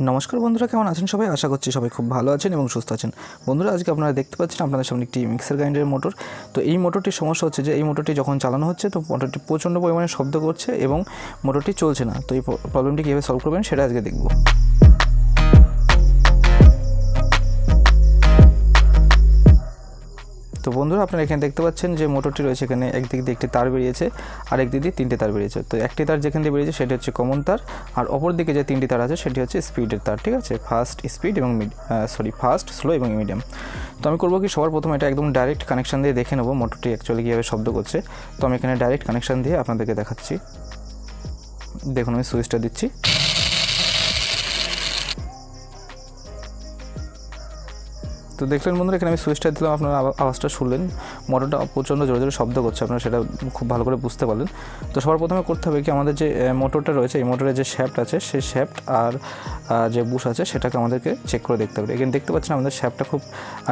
নমস্কার বন্ধুরা, কেমন আছেন সবাই? আশা করছি সবাই খুব ভালো আছেন এবং সুস্থ আছেন। বন্ধুরা, আজকে আপনারা দেখতে পাচ্ছেন আপনাদের সামনে একটি মিক্সার গ্রাইন্ডারের মোটর। তো এই মোটরটির সমস্যা হচ্ছে যে, এই মোটরটি যখন চালানো হচ্ছে, তো মোটরটি প্রচণ্ড পরিমাণে শব্দ করছে এবং মোটরটি চলছে না। তো এই প্রবলেমটি কীভাবে সলভ করবেন, সেটা আজকে দেখব। তো বন্ধুরা, আপনারা এখানে দেখতে পাচ্ছেন যে মোটরটি রয়েছে এখানে একদিক দিয়ে একটি তার বেরিয়েছে আর একদিক দিয়ে তিনটে তার বেরিয়েছে। তো একটি তার যেখান দিয়ে বেরিয়েছে সেটি হচ্ছে কমন তার, আর অপর দিকে যে তিনটি তার আছে সেটি হচ্ছে স্পিডের তার, ঠিক আছে? ফাস্ট স্পিড এবং মিড সরি ফাস্ট স্লো এবং মিডিয়াম তো আমি করব কি, সবার প্রথমে এটা একদম ডাইরেক্ট কানেকশান দিয়ে দেখে নেব মোটরটি অ্যাকচুয়ালি কীভাবে শব্দ করছে। তো আমি এখানে ডাইরেক্ট কানেকশান দিয়ে আপনাদেরকে দেখাচ্ছি। দেখুন, আমি সুইচটা দিচ্ছি। তো দেখলেন বন্ধুরা, এখানে আমি সুইচটা দিলাম, আপনারা আওয়া- আওয়াজটা শুনলেন। মোটরটা প্রচণ্ড জোরে জোরে শব্দ করছে, আপনারা সেটা খুব ভালো করে বুঝতে পারলেন। তো সবার প্রথমে করতে হবে কি, আমাদের যে মোটরটা রয়েছে, এই মোটরের যে শ্যাফট আছে, সেই শ্যাফট আর যে বুশ আছে, সেটাকে আমাদেরকে চেক করে দেখতে হবে। এখানে দেখতে পাচ্ছেন আমাদের শ্যাফটটা খুব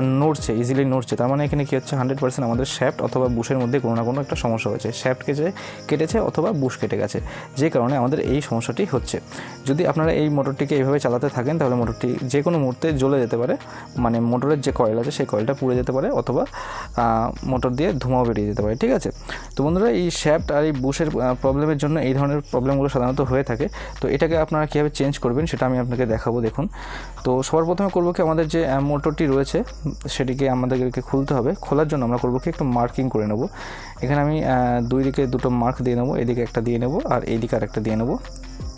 নড়ছে ইজিলি নড়ছে। তার মানে এখানে কী হচ্ছে হান্ড্রেড পার্সেন্ট আমাদের শ্যাফট অথবা বুশের মধ্যে কোনো না কোনো একটা সমস্যা হয়েছে। শ্যাফট কেটে কেটেছে অথবা বুশ কেটে গেছে, যে কারণে আমাদের এই সমস্যাটি হচ্ছে। যদি আপনারা এই মোটরটিকে এইভাবে চালাতে থাকেন, তাহলে মোটরটি যে কোনো মুহূর্তে জ্বলে যেতে পারে। মানে মোটরের যে কয়েল আছে সেই কয়েলটা পুড়ে যেতে পারে অথবা মোটর দিয়ে ধোঁয়াও বেরিয়ে যেতে পারে, ঠিক আছে? তো বন্ধুরা, এই শ্যাফট আর এই বুশের প্রবলেমের জন্য এই ধরনের প্রবলেমগুলো সাধারণত হয়ে থাকে। তো এটাকে আপনারা কীভাবে চেঞ্জ করবেন সেটা আমি আপনাকে দেখাবো, দেখুন। তো সবার প্রথমে করব কি, আমাদের যে মোটরটি রয়েছে, সেটিকে আমাদেরকে খুলতে হবে। খোলার জন্য আমরা করব কি, একটু মার্কিং করে নেব। এখানে আমি দুই দিকে দুটো মার্ক দিয়ে নেব, এদিকে একটা দিয়ে নেব, আর এইদিকে আর একটা দিয়ে নেব।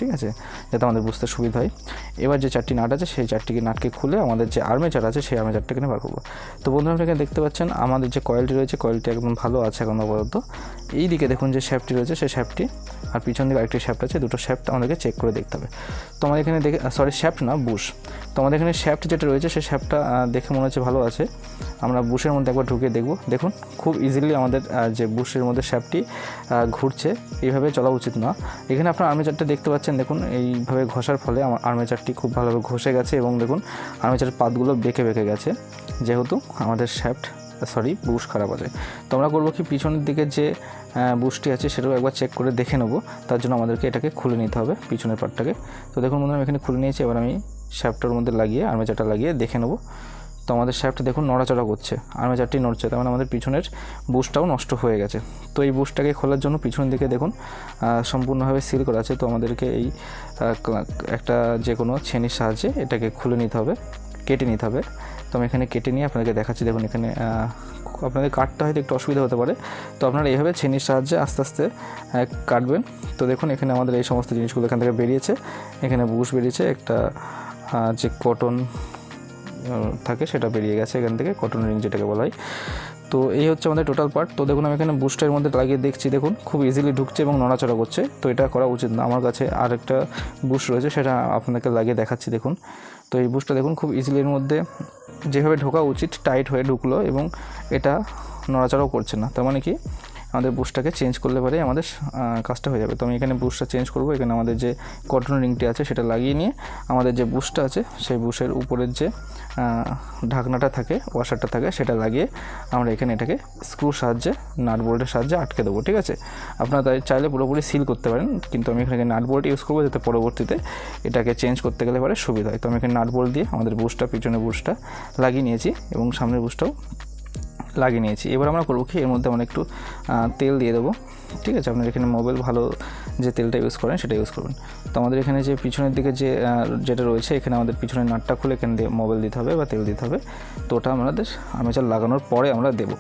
ঠিক আছে? যাতে আমাদের বুঝতে সুবিধা হয়। এবার যে চারটি নাট আছে, সেই চারটিকে নাটকে খুলে আমাদের যে আর্মেচার আছে, সেই আর্মেচারটাকে নিয়ে বার করব। তো বন্ধুরা, আপনি এখানে দেখতে পাচ্ছেন, আমাদের যে কয়েলটি রয়েছে কয়েলটি একদম ভালো আছে এখন আপাতত এই দিকে দেখুন যে শ্যাপটি রয়েছে, সেই শ্যাপটি আর পিছন দিকে আরেকটি শ্যাপ্ট আছে, দুটো শ্যাপ্ট আমাদেরকে চেক করে দেখতে হবে। তো আমাদের এখানে দেখে সরি শ্যাপ্ট না বুশ তো আমাদের এখানে শ্যাপ্ট যেটা রয়েছে সেই শ্যাপ্টটা দেখে মনে হচ্ছে ভালো আছে। আমরা বুশের মধ্যে একবার ঢুকে দেখব। দেখুন, খুব ইজিলি আমাদের যে বুশের মধ্যে শ্যাপটি ঘুরছে, এইভাবে চলা উচিত না। এখানে আপনার আর্মেচারটা দেখতে পাচ্ছেন, দেখুন, এইভাবে ঘষার ফলে আমার আর্মেচারটি খুব ভালোভাবে ঘষে গেছে এবং দেখুন আর্মেচারের পাতগুলো বেঁকে বেঁকে গেছে। যেহেতু আমাদের শ্যাফট সরি বুশ খারাপ আছে। তো আমরা করব কি পিছনের দিকে যে বুশটি আছে সেটাও একবার চেক করে দেখে নেব। তার জন্য আমাদেরকে এটাকে খুলে নিতে হবে পিছনের পার্টটাকে তো দেখুন বন্ধুরা, আমি এখানে খুলে নিয়েছি। এবার আমি শ্যাফটার মধ্যে লাগিয়ে আর্মেচারটা লাগিয়ে দেখে নেব। তো আমাদের শ্যাফটটা দেখুন নড়াচড়া করছে আর্মেচারটি নড়ছে, তার মানে আমাদের পিছনের বুশটাও নষ্ট হয়ে গেছে। তো এই বুশটাকে খোলার জন্য পিছন দিকে দেখুন সম্পূর্ণভাবে সিল করা আছে। তো আমাদেরকে এই একটা যে কোনো ছেনির সাহায্যে এটাকে খুলে নিতে হবে। কেটে নিতে হবে। তো আমি এখানে কেটে নিয়ে আপনাদেরকে দেখাচ্ছি। দেখুন, এখানে আপনাদের কাটতে হয়তো একটু অসুবিধা হতে পারে। তো আপনারা এইভাবে ছেনির সাহায্যে আস্তে আস্তে কাটবেন। তো দেখুন, এখানে আমাদের এই সমস্ত জিনিসগুলো এখান থেকে বেরিয়েছে। এখানে বুশ বেরিয়েছে, একটা যে কটন থাকে সেটা বেরিয়ে গেছে। এখান থেকে কটন রিং যেটাকে বলা হয়। তো এই হচ্ছে আমাদের টোটাল পার্ট তো দেখুন, আমি এখানে বুস্টের মধ্যে লাগিয়ে দেখছি। দেখুন, খুব ইজিলি ঢুকছে এবং নড়াচড়া করছে। তো এটা করা উচিত না। আমার কাছে আর একটা বুস্ট রয়েছে, সেটা আপনাকে লাগিয়ে দেখাচ্ছি। দেখুন, তো এই বুস্টটা দেখুন, খুব ইজিলির মধ্যে যেভাবে ঢোকা উচিত টাইট হয়ে ঢুকলো এবং এটা নড়াচড়াও করছে না। তার মানে কি? আমাদের বুশটাকে চেঞ্জ করলে পরে আমাদের কাজটা হয়ে যাবে। তো আমি এখানে বুশটা চেঞ্জ করব। এখানে আমাদের যে কটন রিংটি আছে, সেটা লাগিয়ে নিয়ে আমাদের যে বুশটা আছে, সেই বুশের উপরের যে ঢাকনাটা থাকে ওয়াশারটা থাকে, সেটা লাগিয়ে আমরা এখানে এটাকে স্ক্রুর সাহায্যে নাট বোল্টের সাহায্যে আটকে দেবো, ঠিক আছে? আপনারা তাই চাইলে পুরোপুরি সিল করতে পারেন, কিন্তু আমি এখানে নাট বোল্ট ইউজ করব, যাতে পরবর্তীতে এটাকে চেঞ্জ করতে গেলে পরে সুবিধা হয়। তো আমি এখানে নাট বোল্ট দিয়ে আমাদের বুশটা পিছনে বুশটা লাগিয়ে নিয়েছি এবং সামনের বুশটাও লাগিয়ে নিয়েছি। এবার আমরা করব কি? এর মধ্যে আমরা একটু তেল দিয়ে দেবো। ঠিক আছে? আপনার এখানে মোবাইল ভালো যে তেলটা ইউজ করেন, সেটা ইউজ করবেন। তো আমাদের এখানে যে পিছনের দিকে যে যেটা রয়েছে, এখানে আমাদের পিছনের নাটটা খুলে এখানে মোবাইল দিতে হবে বা তেল দিতে হবে। তো ওটা আমাদের আমেচার লাগানোর পরে আমরা দেবো।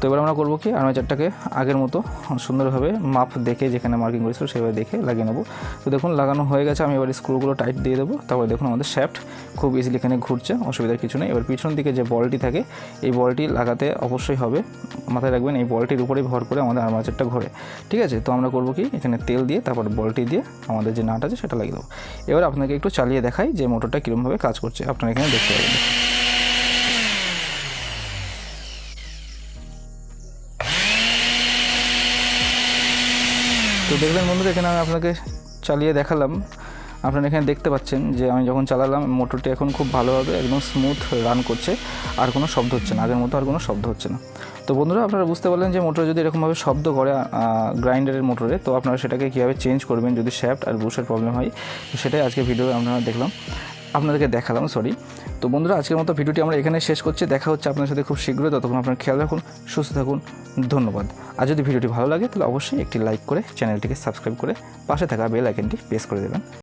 তো এবার আমরা করব কি? আর্মেচারটাকে আগের মতো সুন্দরভাবে মাপ দেখে যেখানে মার্কিং করেছিল সেভাবে দেখে লাগিয়ে নেব। তো দেখুন, লাগানো হয়ে গেছে। আমি এবার স্ক্রুগুলো টাইট দিয়ে দেবো। তারপরে দেখুন, আমাদের শ্যাফট খুব ইজিলি এখানে ঘুরছে, অসুবিধার কিছু নেই। এবার পিছন দিকে যে বলটি থাকে, এই বলটি লাগাতে অবশ্যই হবে। মাথায় রাখবেন, এই বলটির উপরেই ভর করে আমাদের আর্মাচারটা ঘোরে। ঠিক আছে? তো আমরা করব কি? এখানে তেল দিয়ে, তারপর বলটি দিয়ে আমাদের যে নাট আছে সেটা লাগিয়ে দেবো। এবার আপনাকে একটু চালিয়ে দেখাই যে মোটরটা কীরকমভাবে কাজ করছে। আপনারা এখানে দেখতে পাবেন। তো দেখলেন বন্ধুরা, এখানে আমি আপনাকে চালিয়ে দেখালাম। আপনারা এখানে দেখতে পাচ্ছেন যে আমি যখন চালালাম, মোটরটি এখন খুব ভালোভাবে একদম স্মুথ রান করছে। আর কোনো শব্দ হচ্ছে না, আগের মতো আর কোনো শব্দ হচ্ছে না। তো বন্ধুরা, আপনারা বুঝতে পারলেন যে মোটর যদি এরকমভাবে শব্দ করে গ্রাইন্ডারের মোটরে, তো আপনারা সেটাকে কীভাবে চেঞ্জ করবেন যদি শ্যাফ্ট আর বুশের প্রবলেম হয়, তো সেটাই আজকে ভিডিও আপনারা দেখলাম। আপনাদেরকে দেখালাম সরি তো বন্ধুরা, আজকের মতো ভিডিওটি আমরা এখানে শেষ করছি। দেখা হচ্ছে আপনার সাথে খুব শীঘ্রই। ততক্ষণ আপনার খেয়াল রাখুন, সুস্থ থাকুন। ধন্যবাদ। আর যদি ভিডিওটি ভালো লাগে, তাহলে অবশ্যই একটি লাইক করে চ্যানেলটিকে সাবস্ক্রাইব করে পাশে থাকা বেল আইকনটি প্রেস করে দেবেন।